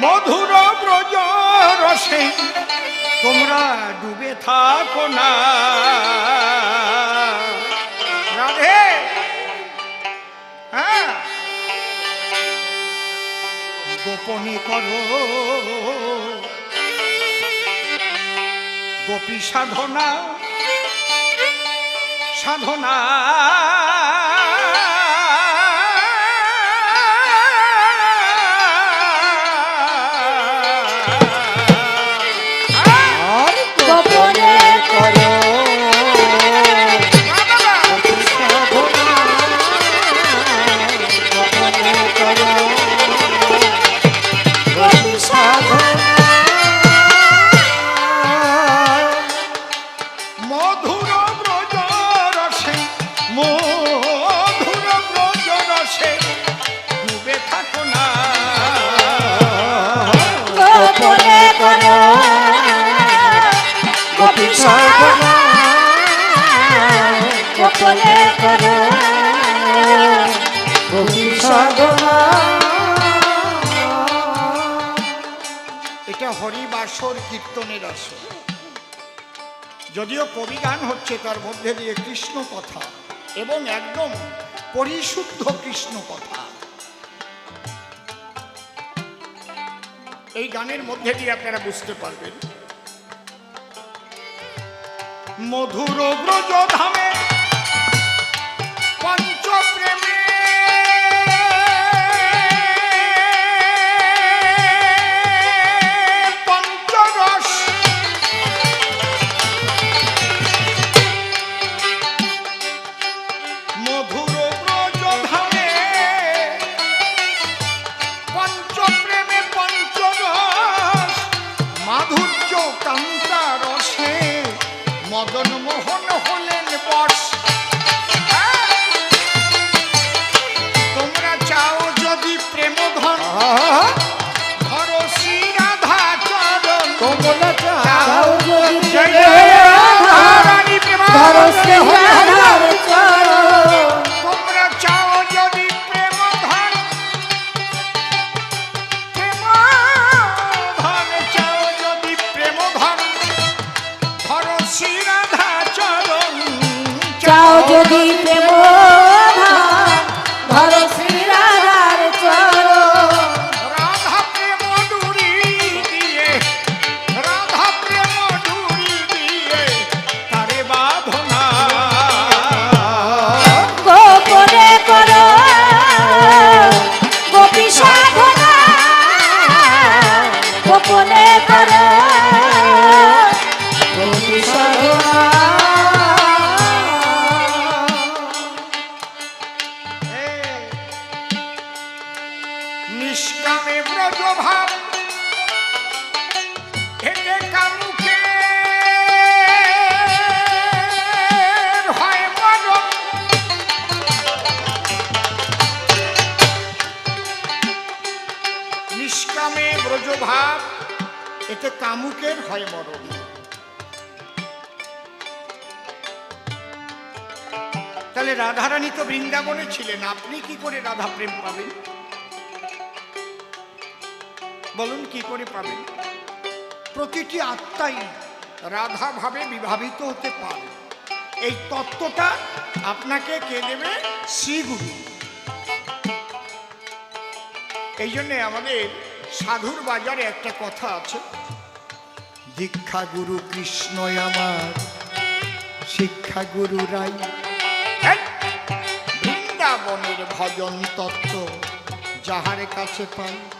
মধুর ব্রজ রসে তোমরা ডুবে থাকো না। রাধে। হ্যাঁ। গোপনে করো। গোপী সাধনা সাধনা। এটা হরিবাসর কীর্তনের আসর। যদিও কবি গান হচ্ছে তার মধ্যে দিয়ে কৃষ্ণ কথা এবং একদম পরিশুদ্ধ কৃষ্ণ কথা। এই গানের মধ্যে দিয়ে আপনারা বুঝতে পারবেন মধুর ব্রজ নিষ্কামে ব্রজ ভাব হেঁটে কামুকে হয় এতে কামুকের হয় মরণ। তাহলে রাধারানী তো বৃন্দাবনে ছিলেন, আপনি কি করে রাধা প্রেম পাবেন? বলুন কি করে পাবেন? প্রতিটি আত্মাই রাধা ভাবে বিভাবিত হতে পারে। এই তত্ত্বটা আপনাকে কে দেবে? শ্রীগুরু। এই জন্যে আমাদের সাধুর বাজারে একটা কথা আছে। দীক্ষা গুরু কৃষ্ণ আমার শিক্ষা গুরু রাই। এই, বৃন্দাবনের ভজন তত্ত্ব যাহার কাছে পাই।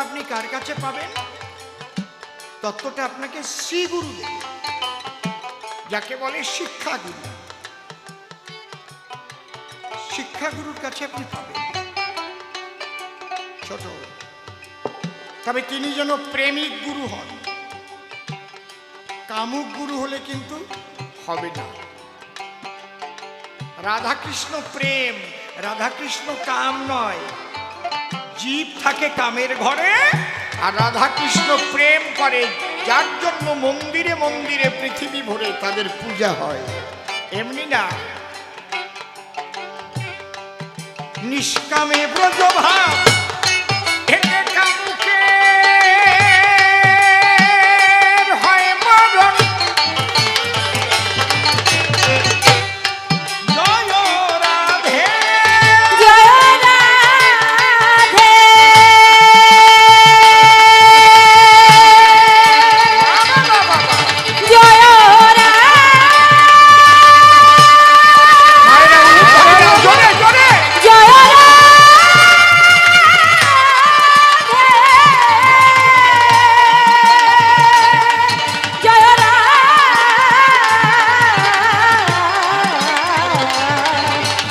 আপনি কার কাছে পাবেন? তত্ত্বটা আপনাকে শ্রী গুরু দেবে। যাকে বলে শিক্ষাগুরু। শিক্ষাগুরুর কাছে আপনি পাবেন। ছোট। তবে তিনি যেন প্রেমিক গুরু হন। কামুক গুরু হলে কিন্তু হবে না। রাধাকৃষ্ণ প্রেম, রাধাকৃষ্ণ কাম নয়। জীব থাকে কামের ঘরে, আর রাধাকৃষ্ণ প্রেম করে, যার জন্য মন্দিরে মন্দিরে পৃথিবী ভরে তাদের পূজা হয়। এমনি না। নিষ্কামে ব্রজ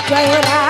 Get out.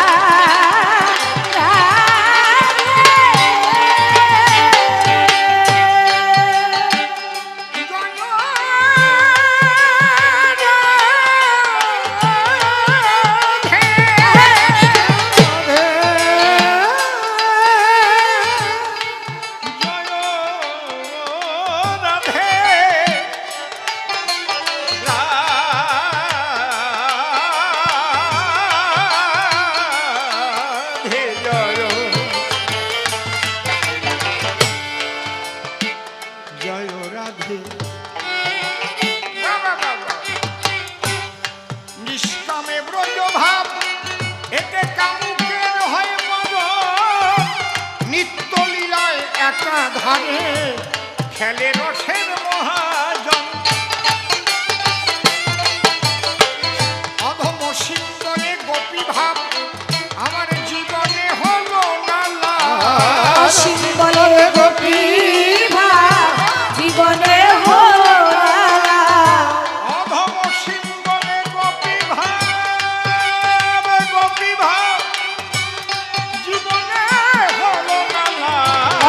লীলায় একাধারে খেলে রসের মহাজন